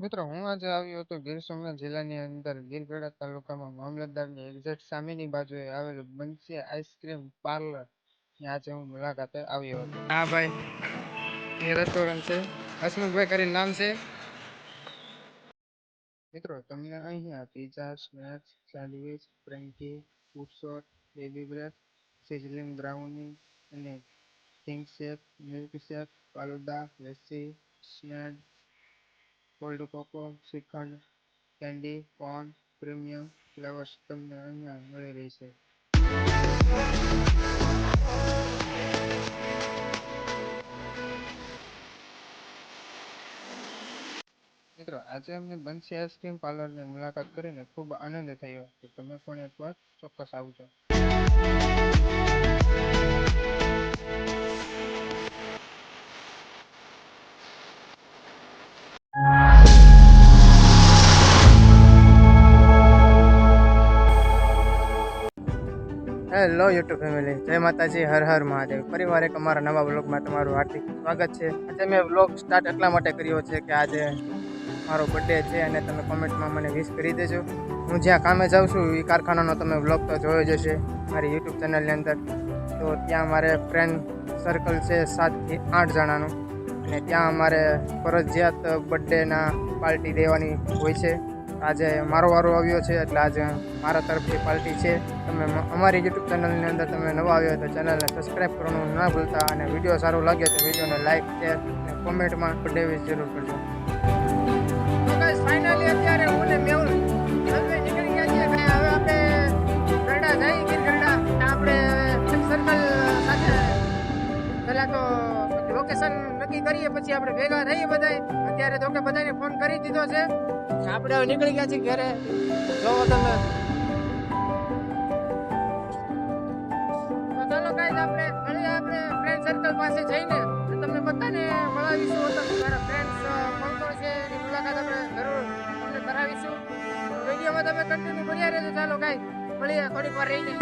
મિત્રો હું આજે આવ્યો હતો ગીર સોમનાથ જિલ્લાની અંદર. ગીરગઢા તાલુકામાં મામલતદારની એક્ઝેક્ટ સામેની બાજુએ આવેલું બંસી આઈસ્ક્રીમ પાર્લર ત્યાં આજે હું મુલાકાતે આવ્યો હતો. હા ભાઈ. એ રેસ્ટોરન્ટ છે. હસમુખભાઈ કરીને નામ છે. મિત્રો તમને અહીંયા pizza snacks sandwich frankie food shot baby bread sizzling brownie અને king shake milk shake falooda lassi સ્નેડ cold coco shrikhand candy corn premium flavours તમને અહીંયા મળી રહેશે મિત્રો, આજે અમને બંસી આઈસ્ક્રીમ પાર્લરની મુલાકાત કરીને ખૂબ આનંદ થયો. તો તમે પણ એકવાર ચોક્કસ આવજો. હેલો યુટ્યુબ ફેમિલી જય માતાજી, હર હર મહાદેવ. ફરીવાર એક અમારા નવા બ્લોગમાં તમારું હાર્દિક સ્વાગત છે. આજે મેં બ્લોગ સ્ટાર્ટ એટલા માટે કર્યો છે કે આજે મારો બર્થડે છે અને તમે કોમેન્ટમાં મને વિશ કરી દેજો. હું જ્યાં કામે જાઉં છું એ કારખાનાનો તમે બ્લોગ તો જોયો જ હશે, મારી યુટ્યુબ ચેનલની અંદર. તો ત્યાં મારે ફ્રેન્ડ સર્કલ છે સાતથી આઠ જણાનું. અને ત્યાં અમારે ફરજિયાત બર્થડેના પાર્ટી દેવાની હોય છે. આજે મારો વારો આવ્યો છે, એટલે આજે મારા તરફથી પાર્ટી છે. તમે અમારી યુટ્યુબ ચેનલની અંદર તમે નવા આવ્યો તો ચેનલને સબસ્ક્રાઈબ કરવાનું ના ભૂલતા અને વીડિયો સારો લાગ્યો તો વિડીયોને લાઈક શેર અને કોમેન્ટમાં બર્થડે જરૂર કરજો. ફાઇનલી અત્યારે હું ને આપણે આપણે પહેલા તો લોકેશન નક્કી કરીએ, પછી આપણે ભેગા થઈએ બધાય. અત્યારે તો કે બધાને ફોન કરી દીધો છે. આપણે નીકળી ગયા છીએ ઘરે. જોવો તમે. ચાલો ગાઈસ આપણે મળીએ આપણે ફ્રેન્ડ સર્કલ પાસે જઈને તમને બધાને મળાવીશું. તમે મારા ફ્રેન્ડ્સ કોણ છે એની મુલાકાત આપણે જરૂર કરાવીશું. વિડીયોમાં તમે કન્ટિન્યુ બન્યા રહેજો. ચાલો કાંઈ મળીએ. થોડીક વાર રહીને.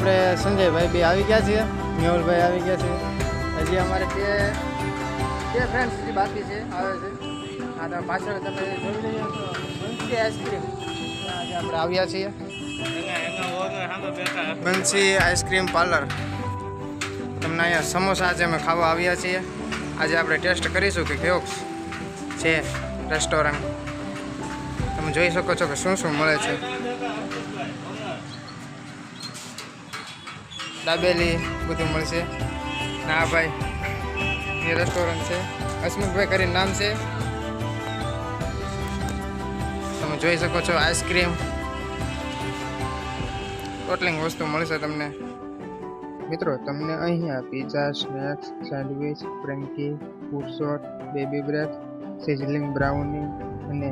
આપણે સંજયભાઈ બી આવી ગયા છીએ, મેહુલભાઈ આવી ગયા છે. હજી અમારે બે બે ફ્રેન્ડ્સ બાકી છે, આવે છે. આ તો પાછળ તમે જોઈ રહ્યા છો આઈસ્ક્રીમ. આજે આપણે આવ્યા છીએ. Bansi ice cream parlour. તમને અહીંયા સમોસા આજે અમે ખાવા આવ્યા છીએ. આજે આપણે ટેસ્ટ કરીશું કે કેવો છે રેસ્ટોરન્ટ તમે જોઈ શકો છો કે શું શું મળે છે. દાબેલી બધું મળશે. ના ભાઈ, એ રેસ્ટોરન્ટ છે. હસમુખભાઈ કરીને નામ છે. તમે જોઈ શકો છો આઈસ્ક્રીમ ટોટલિંગ વસ્તુ મળશે તમને. મિત્રો, તમને અહીંયા pizza snacks sandwich frankie food shot baby bread sizzling brownie અને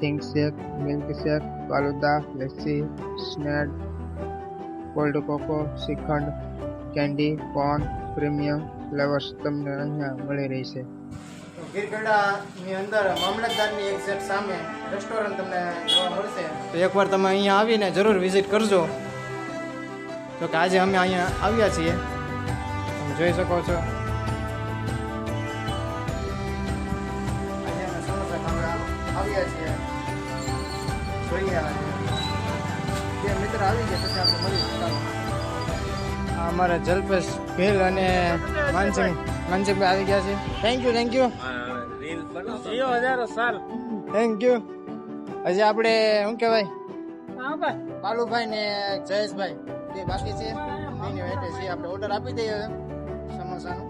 thick shake milk shake falooda lassi સ્નેડ cold coco shrikhand candy corn premium flavours તમને અહીંયા મળી રહેશે. ગીરગઢડાની અંદર મામલતદારની એક્ઝેક્ટ સામે રેસ્ટોરન્ટ તમને મળશે. તો એકવાર તમે અહીંયા આવીને જરૂર વિઝિટ કરજો. તો કે આજે અમે અહીંયા આવ્યા છીએ. જોઈ શકો છો. જોઈએ આવી ગયા પછી આપણે મળીશું આ અમારા જલ્પેશ ભીલ અને માનસિંહ માનસિંહભાઈ આવી ગયા છે. Thank you thank you thank you હજી આપણે શું કહેવાય? કાલુભાઈ ને જયેશભાઈ જે બાકી છે. એની વેટે છે આપણે ઓર્ડર આપી દઈએ સમોસાનો.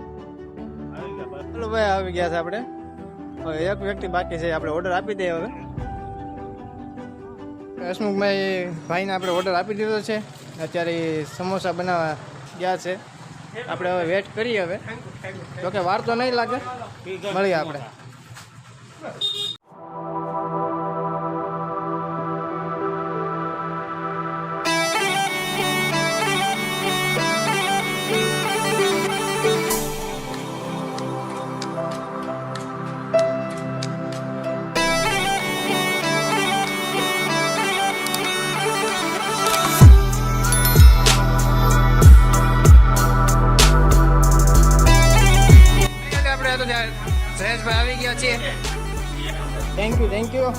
કાલુભાઈ આવી ગયા છે આપણે. હવે એક વ્યક્તિ બાકી છે આપણે ઓર્ડર આપી દઈએ હવે. હસમુખભાઈ ભાઈને આપણે ઓર્ડર આપી દીધો છે. અત્યારે સમોસા બનાવવા ગયા છે. આપણે હવે વેટ કરીએ હવે. જોકે વાર તો નહીં લાગે. મળીએ આપણે. જયેશભાઈ આવી ગયા છે. થેન્ક યુ થેન્ક યુ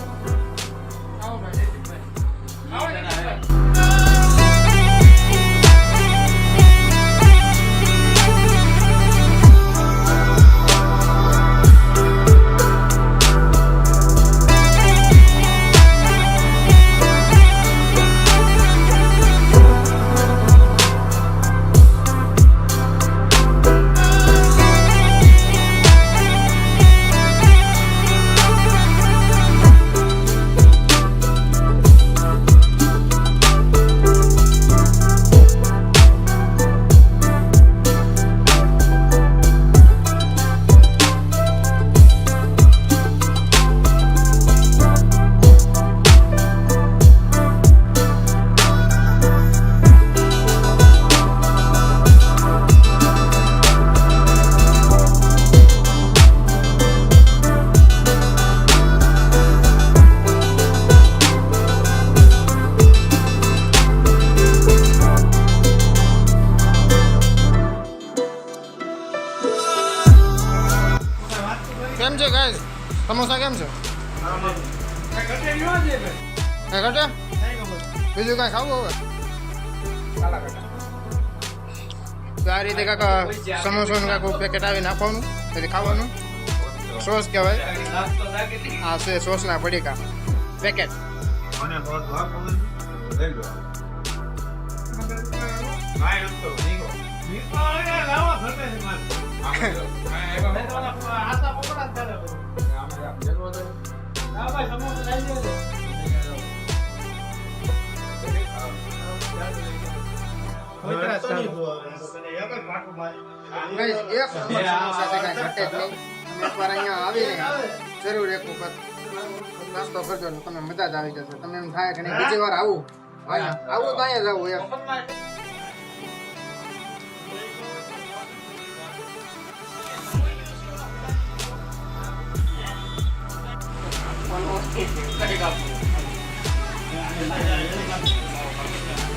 કેમ છે ગાઈસ સમોસા કેમ છે? કઈ બીજું કઈ ખાવું હવે? આ રીતે કાકા સમોસાનું કાંઈક પેકેટ આવી નાખવાનું પછી ખાવાનું. સોસ કહેવાય. આ છે સોસના પડીકા પેકેટ Guys, તમે જરૂર એક નાસ્તો કરજો તમે મજા જ આવી જશે. તમને એમ થાય કે બીજી વાર આવું. આવું તો અહીંયા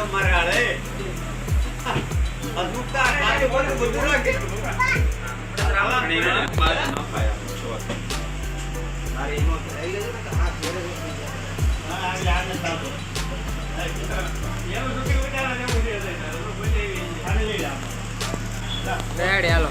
જ આવું એમ એટલે એ બાજતા નહીં. એ રેડી હાલો.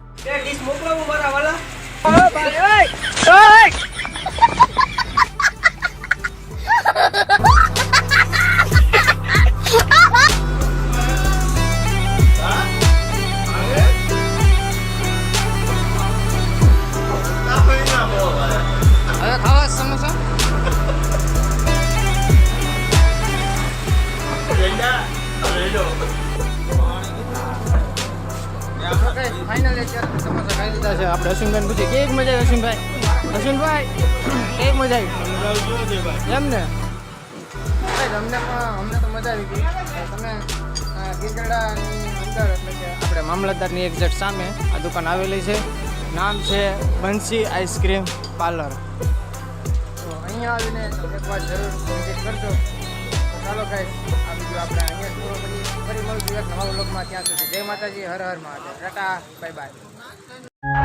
છે આપણે અશ્વિનભાઈ પૂછીએ મજા આવી અશ્વિનભાઈ? અશ્વિનભાઈ કેવી મજા આવી? એમ ને? અમને અમને તો મજા આવી ગઈ. તમે આપણે મામલતદારની એક્ઝેક્ટ સામે આ દુકાન આવેલી છે. નામ છે બંસી આઈસ્ક્રીમ પાર્લર. તો અહીંયા આવીને એકવાર જરૂર વિઝિટ કરજો. ચાલો કઈ આ બીજું આપણે અહીંયા પૂરો કરીએ. ફરી મળીશું એક નવા વ્લોગમાં ત્યાં સુધી જય માતાજી, હર હર મહાદેવ. Tata bye bye